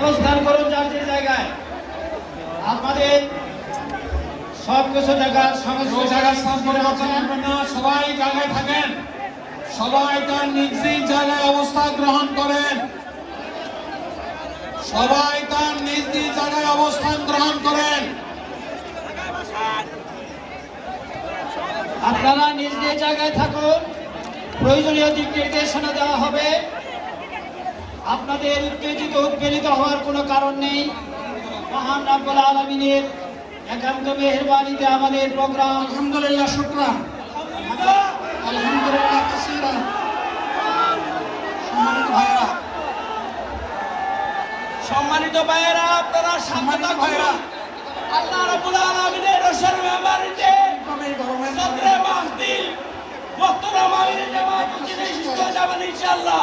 অবস্থান করুন যার জায়গায়। আপনাদের সব কিছু জায়গার সবাই জায়গায় থাকেন। সবাই তার নিজ নিজ জায়গায় অবস্থান গ্রহণ করেন। সবাই তার নিজ নিজ জায়গায় অবস্থান গ্রহণ করেন। আপনারা নিজ নিজ জায়গায় থাকুন। প্রয়োজনীয় দিক নির্দেশনা দেওয়া হবে। আপনাদের উত্তেজিত উৎপীড়িত হওয়ার কোনো কারণ নেই। মহান রাব্বুল আলমিনের একান্ত মেহরবানিতে আমাদের প্রোগ্রাম আলহামদুলিল্লাহ শুক্রান। আলহামদুলিল্লাহ কাসীরান সম্মানিত ভাইরা সম্মানিত ভাইয়েরা আপনারা সম্মানিত ভাইরা আল্লাহ রাব্বুল আলামিনের রসের মেহমানিতে সদরে মাহফিল বক্তরা মাহিরে জামাত ইনশাআল্লাহ।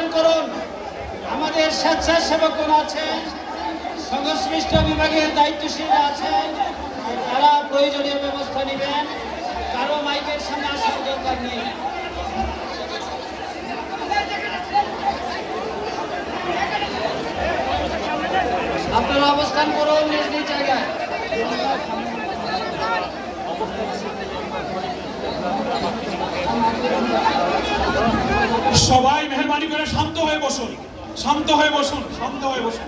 করুন। আমাদের স্বেচ্ছাসেবকগণ আছেন সংশ্লিষ্ট বিভাগের দায়িত্বশীল আছেন তারা প্রয়োজনীয় ব্যবস্থা নেবেন, কারও মাইকের সামনে আসার দরকার নেই আপনারা অবস্থান করুন নিজ নিজ জায়গায় সবাই মেহরবানি করে শান্ত হয়ে বসুন শান্ত হয়ে বসুন শান্ত হয়ে বসুন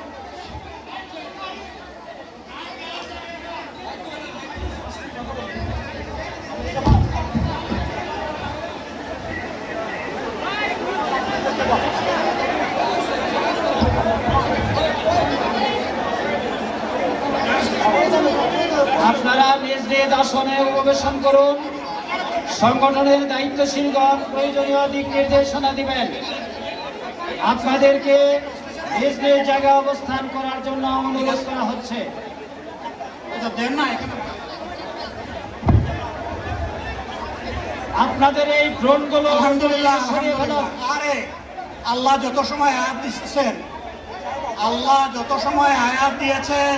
আপনারা নিজ নিজ আসনে উপবেশন করুন সংগঠনের দায়িত্বশীলগণ প্রয়োজনীয় দিক নির্দেশনা দিবেন আপনাদেরকে নিজ নিজ জায়গায় অবস্থান করার জন্য অনুরোধ করা হচ্ছে এখানে আপনাদের এই ড্রোনগুলো ফেলুন। আলহামদুলিল্লাহ। আরে আল্লাহ যত সময় আয়াত দিচ্ছেন আল্লাহ যত সময় আয়াত দিয়েছেন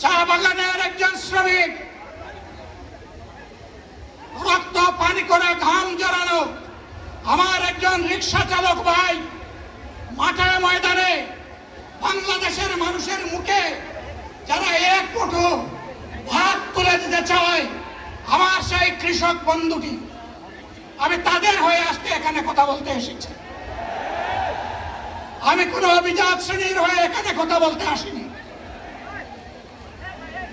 চা বাগানের একজন শ্রমিক। রক্ত, পানি করে ঘাম জড়ানো আমার একজন রিক্সা চালক ভাই মাঠে ময়দানে বাংলাদেশের মানুষের মুখে যারা এক মুঠো ভাত তুলে দিতে চায়, আমার সেই কৃষক বন্ধুটি। আমি তাদের হয়ে আজকে এখানে কথা বলতে এসেছি। আমি কোনো অভিজাত শ্রেণির হয়ে এখানে কথা বলতে আসিনি।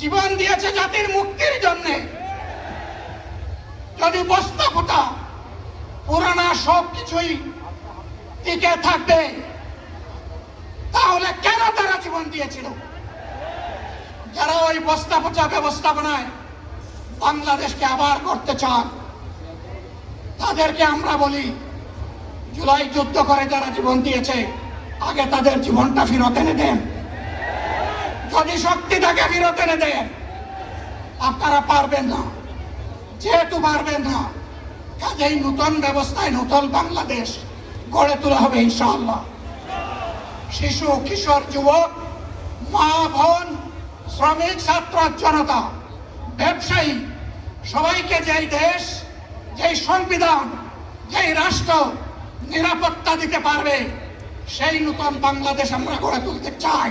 জীবন দিয়েছে জাতির মুক্তির জন্য। যদি বস্তা ফোটা, পুরানা সব কিছুই টিকে থাকবে, তাহলে কেন তারা জীবন দিয়েছিল? যারা ওই বস্তা পচা ব্যবস্থাপনায় বাংলাদেশকে আবার করতে চান, তাদেরকে আমরা বলি, জুলাই যুদ্ধ করে যারা জীবন দিয়েছে, আগে তাদের জীবনটা ফেরত এনে দেন। যদি শক্তি থাকে ফেরত এনে দেন আপনারা পারবেন না। যেহেতু পারবেন না, কাজেই নূতন ব্যবস্থায় নূতন বাংলাদেশ গড়ে তোলা হবে, ইনশাআল্লাহ। শিশু, কিশোর, যুবক, মা, বোন, শ্রমিক, ছাত্র, জনতা, ব্যবসায়ী, সবাইকে যেই দেশ, যেই সংবিধান, যেই রাষ্ট্র নিরাপত্তা দিতে পারবে, সেই নূতন বাংলাদেশ আমরা গড়ে তুলতে চাই।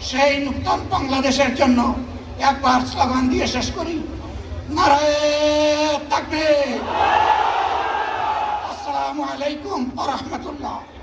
সেই নূতন বাংলাদেশের জন্য একবার স্লোগান দিয়ে শেষ করি। নারায় থাকবে আসসালামু আলাইকুম রহমতুল্লাহ।